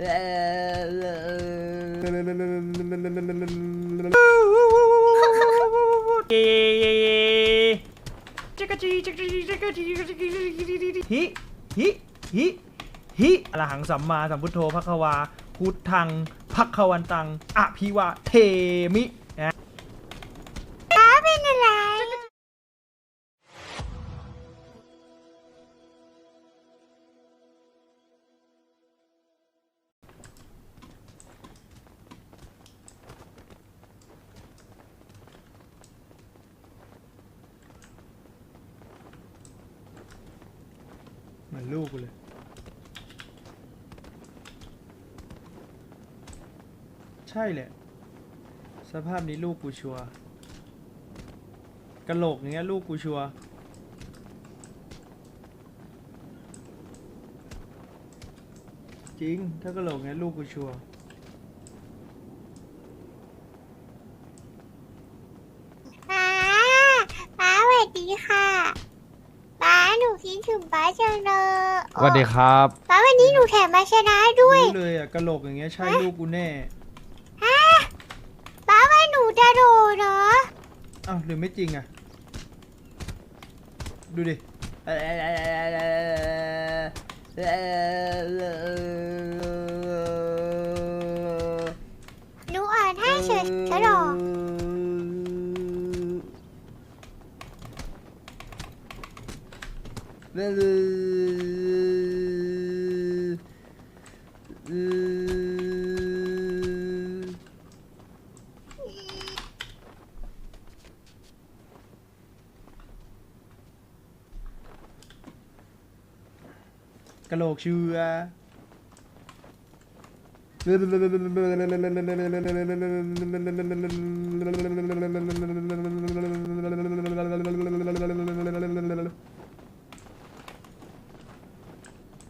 เย่เย่เย่จักรจีจักรจีจักรจีจักรจีฮิฮิฮิฮิอรหังสัมมาสัมพุทโธภควาพุทธังพักขวันตังอภิวาเทมิ ลูกกูเลยใช่แหละ สภาพนี้ลูกกูชัวร์กะโหลกอย่างเงี้ยลูกกูชัวจริง ถ้ากระโหลกเงี้ยลูกกูชัวป้าป้าสวัสดีค่ะ คิดถึงป้าจังเลยสวัสดีครับ ป้าวันนี้หนูแถมมาชนะด้วย รู้เลยอะกะโหลกอย่างเงี้ยใช่ลูกกูแน่ป้าว่าหนูจะโดดเหรอ อ้าวหรือไม่จริงอะ ดูดิ cái lô chưa?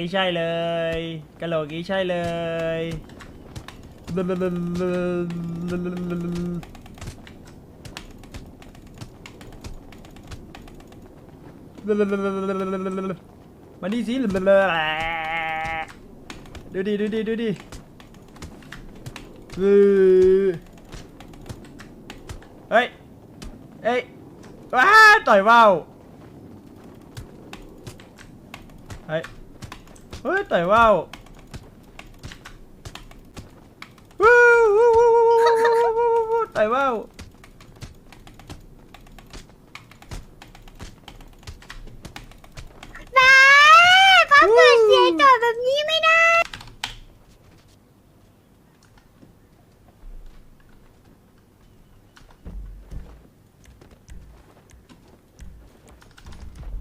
นี้ใช่เลยกะโหลกนี้ใช่เลยมาดิสิดูดิดูดิดูดิเฮ้ยเอ้ยว้าต่อยว่าว ต่อยว่าวูวู้วู้วู้วู้วู้ต่อยว่าวบ้าป้าเปิดเสียงต่อแบบนี้ไม่ได้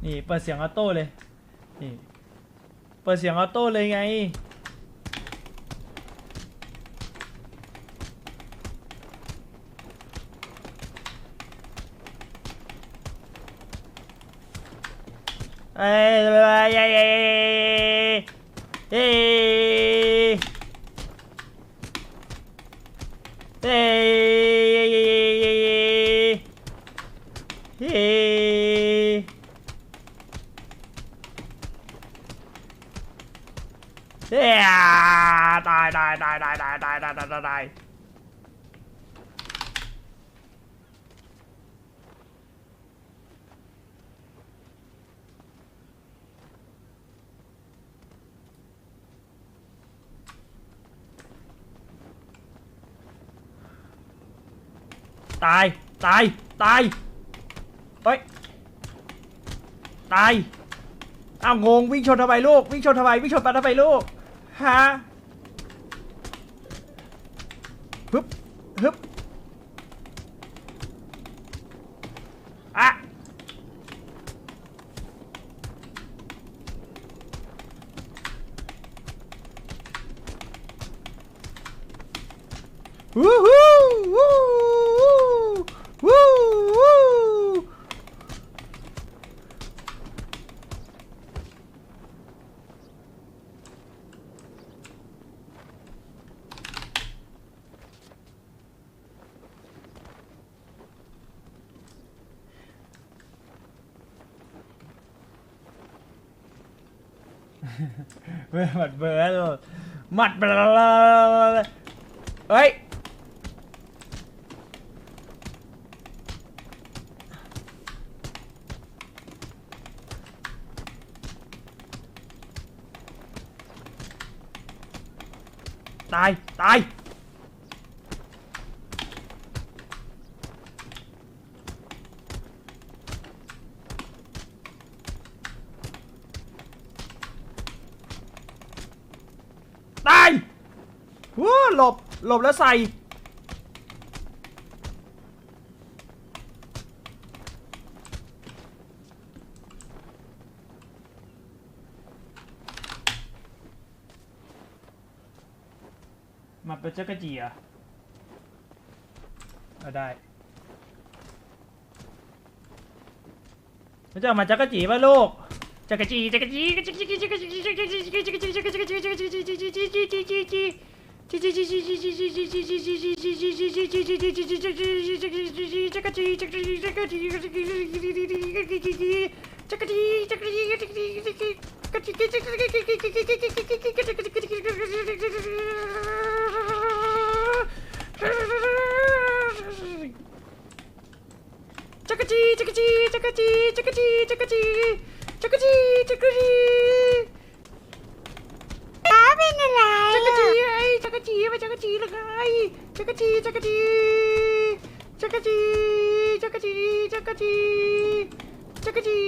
นี่เปิดเสียงออโต้เลยนี่ เปิดเสียงออโต้เลยไง เอ้ยเอ้ยเอ้ยเอ้ยเอ้ยเตายตายตายตายตายตาย ตาย ตาย เฮ้ย ตาย อ้าวงงวิ่งชนทำไมลูก วิ่งชนทำไมวิ่งชนปันทำไมลูก ฮะ Woohoo! Woo! Woo! Woo! Về mặt bờ rồi Mặt bờ Ấy าย ตาย ตายหัวหลบ หลบแล้วใส่ เจ้ากระจีอะก็ได้เจ้ามาเจักกะจีป่ะลูกจักกะจีจักกะจีจักกะจีจัจีจักกะจี อะไรจักรจีไอ้จักรจีไปจักรจีเลยไงจักรจีจักรจีจักรจีจักรจีจักรจีจักรจี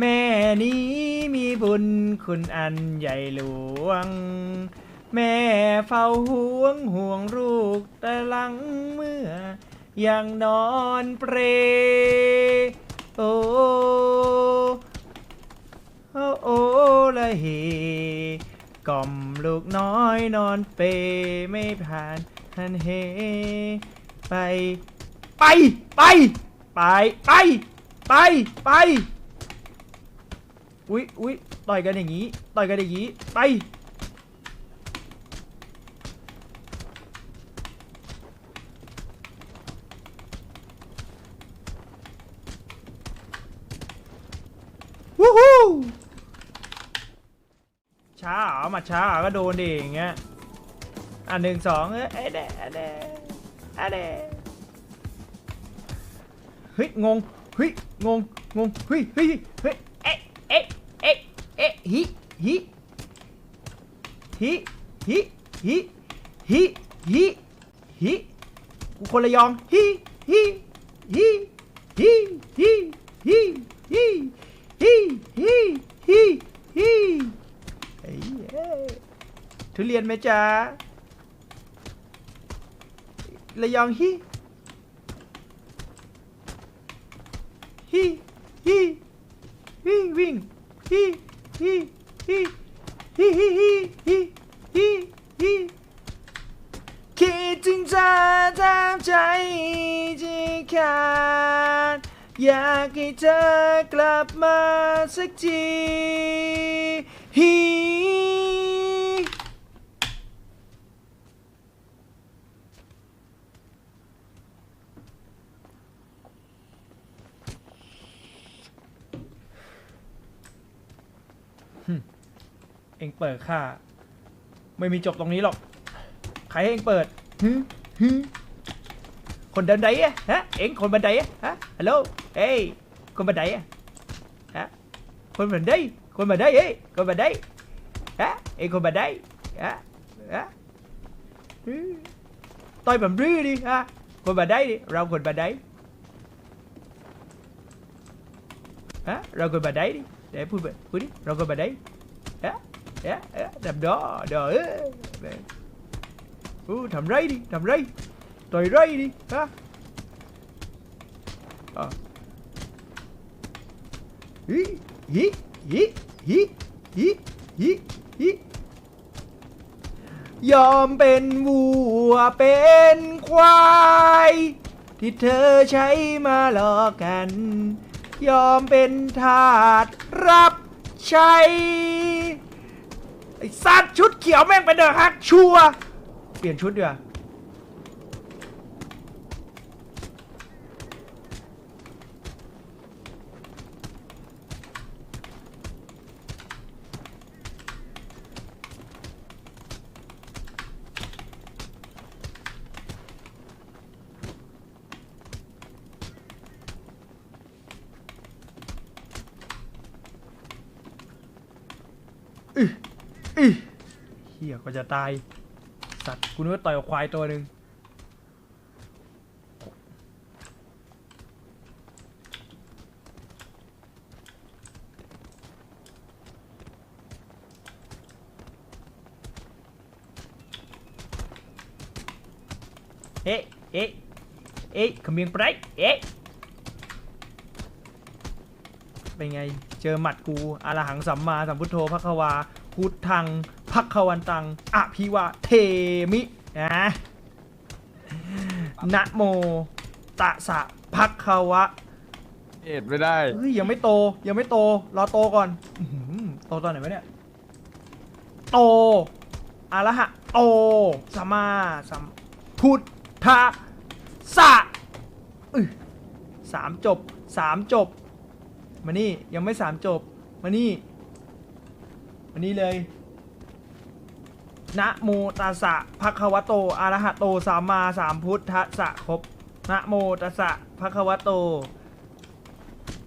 แม่นี้มีบุญคุณอันใหญ่หลวง แม่เฝ้าห่วงห่วงลูกแต่หลังเมื่อ ยังนอนเปร โอโอ้โอ้ละเฮกล่อมลูกน้อยนอนเปรไม่ผ่านทันเฮ ไป ไป ไป ไป ไป ไป ไป อุ๊ยอุ๊ยต่อยกันอย่างนี้ ต่อยกันอย่างนี้ ไป วู้ฮู้ช้าเหรอมาช้าเหรอก็โดนดิอย่างเงี้ย อะหนึ่งสองเอ้ยเอ้ยเด้เอ้ยเด้เอ้ยเด้เฮ้ย งง เฮ้ย งง งง เฮ้ยเฮ้ยเฮ้ย เอ๊ะ เอ๊ะ เอ๊ะ เอ๊ะฮิฮิฮิฮิฮิฮิฮิฮิกูคนละยองฮิฮิฮิฮิฮิฮิฮิฮิฮิฮิฮิเฮ้ยเอทุเรียนไหมจ๊ะระยองฮิฮิฮิวิ่งวิ่งฮิ คิดถึงเธอทำใจที่ขาดอยากให้เธอกลับมาสักที เองเปิดค่าไม่มีจบตรงนี้หรอก ใครให้เองเปิดฮึฮึคนเดินไดอะฮะ เองคนบันไดอะฮะ ฮัลโหลเฮ้ย คนบันไดอะฮะ คนบันได คนบันไดเอ้ย คนบันได ฮะ เอ้ยคนบันได ฮะ ฮะต่อยแบบรื้อดิฮะ คนบันไดดิ เราคนบันได ฮะ เราคนบันไดดิ เดี๋ยวพูดไปพูดดิเราคนบันไดฮะฮะฮะทำดอดอเอ้ยอู้ทำไรดิทำไรต่อยไรดิฮะอะฮิฮิฮิฮิฮิฮิฮิยอมเป็นวัวเป็นควาย ที่เธอใช้มาหลอกกัน ยอมเป็นทาส รับใช้ไอ้สัตว์ชุดเขียวแม่งไปเดอะฮักชัวเปลี่ยนชุดเดีกว่า อึอึเฮียก็จะตาย สัตว์กูนึกว่าต่อยกับควายตัวหนึ่งเอ๊ะ เอ๊ะ เอ๊ะขมิ้นไปเอ๊ะ เป็นไง เจอหมัดกูอาลหังสัมมาสัมพุทโธพระควา พุทธังพักขวันตังอภิวะเทมินะนะโมตะสะพักควะเอ็ดไม่ได้เฮ้ยยังไม่โตยังไม่โตรอโตก่อนอื้อหือโตตอนไหนวะเนี่ยโตอะระหะโตสัมมาสัมพุทธะสะอื้อสามจบสามจบ มานี่ยังไม่สามจบ มานี่ มานี่เลยนะโมตัสสะภะคะวะโตอะระหะโตสัมมาสัมพุทธัสสะครบนะโมตัสสะภะคะวะโต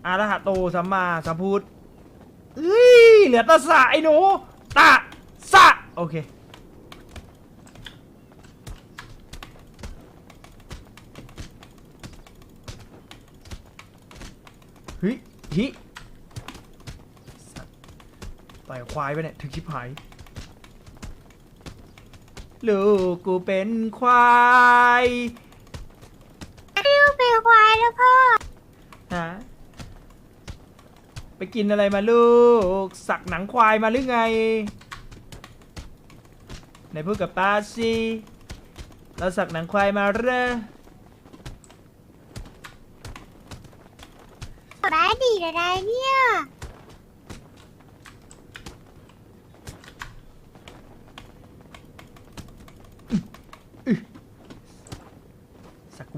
อะระหะโตสัมมาสัมพุทธเอ้ยเหลือตาสสะไอ้หนูตาสะโอเคเฮ้ยฮิ ต่อยควายไปเนี่ยถึงชิบหายลูกกูเป็นควายลูกเป็นควายแล้วพ่อฮะไปกินอะไรมาลูก สักหนังควายมาหรือไงไหนพูดกับป้าสิเราสักหนังควายมาเหรอบ้าดีอะไรเนี่ย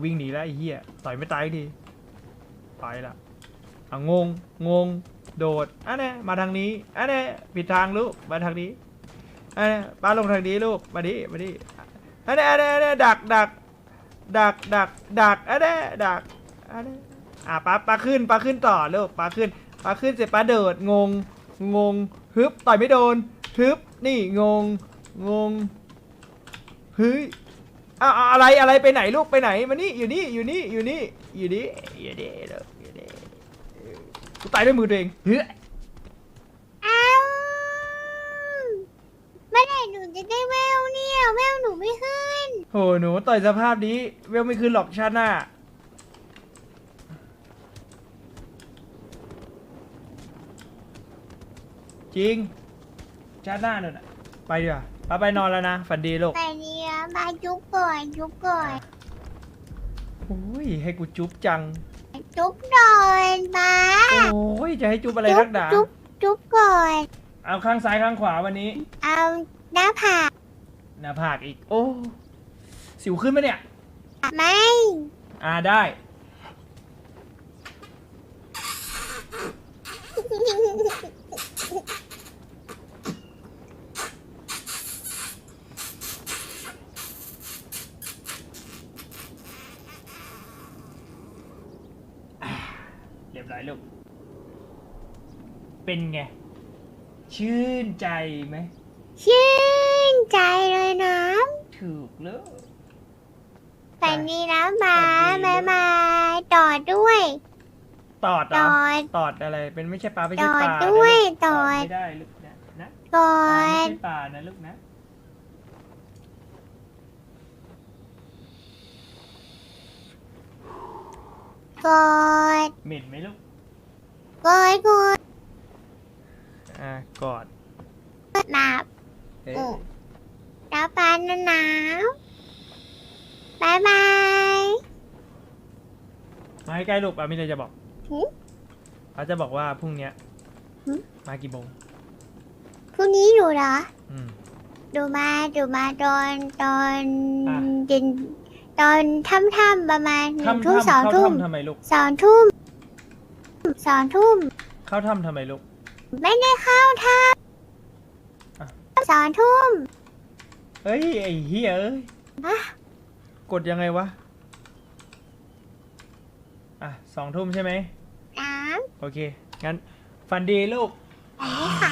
วิ่งหนีแล้วไอ้เหี้ยต่อยไม่ตายทีไปละอะงงงง โดดอันนี้มาทางนี้อันนี้ผิดทางลูกมาทางนี้อันนี้ป้าลงทางนี้ลูกมาดิมาดิอันนี้อันนี้อันนี้ดักดักดักดักดักอันนี้ดักอันนี้อะป้าป้าขึ้นป้าขึ้นต่อลูกป้าขึ้นป้าขึ้นเสร็จป้าเดิดงงงงฮึบต่อยไม่โดนฮึบนี่งงงงเฮ้ย อะอะอะไรอะไรไปไหนลูกไปไหนมานี่อยู่นี่อยู่นี่อยู่นี่อยู่นี่อยู่นี่เด้ออยู่นี่เออกูตายด้วยมือตัวเองเฮ้ยอ้าวเมื่อไหร่หนูจะได้แววเนี่ยแววหนูไม่ขึ้นโหหนูต่อยสภาพนี้เวลไม่คืนหรอกชาติหน้าจริงชาติหน้าเนี่ยน่ะไปดีกว่า ป้าไปนอนแล้วนะ ฝันดีลูก ไปเนี่ยมาจุ๊บก่อนจุ๊บก่อนโอ้ยให้กูจุ๊บจัง จุ๊บหน่อยมาโอ้ยจะให้จุ๊บอะไรจุ๊นับกหนาจุ๊บจุ๊บก่อนเอาข้างซ้ายข้างขวาวันนี้เอาหน้าผากหน้าผากอีก โอ้ สิวขึ้นไหมเนี่ยไม่อ่าได้ เรียบร้อยลูกเป็นเป็นไง ชื่นใจไหม ชื่นใจเลยนะถูกเลยฝันดีนะป้าฝันดี บายบายต่อด้วย ตอดเหรต่ออตอดอะไร เป็นไม่ใช่ปลาไม่ต่ใช่อปลานะด้วยลูกต่อไม่ได้ลูกนะนะก่ปอลาไม่น ใช่ปลานะลูกนะกอ ดเหม็นไหมลูก กอดกอดอ่ากอดหลับเอ๊ะอืมแล้วปานหนาวบายบาย มาให้ใกล้ลูกปาไม่เลยจะบอกหืมปาจะบอกว่าพรุ่งเนี้ยหืมมากี่โมงพรุ่งนี้อยู่เหรออืมดูมาดูมาตอนตอนอะ เย็น ตอนค่ำๆประมาณหนึ่งถ้ำทุ่มถ้ำสองเข้าทุ่มถ้ำทำไมลูกสองทุ่มสองทุ่มเข้าถ้ำทำไมลูกไม่ได้เข้าท่าอะสองทุ่มเอ้ยไอ้เฮียเอ้ยอะกดยังไงวะอะสองทุ่มใช่ไหมน้โอเคงั้นฟันดีลูกำอันนี้ค่ะ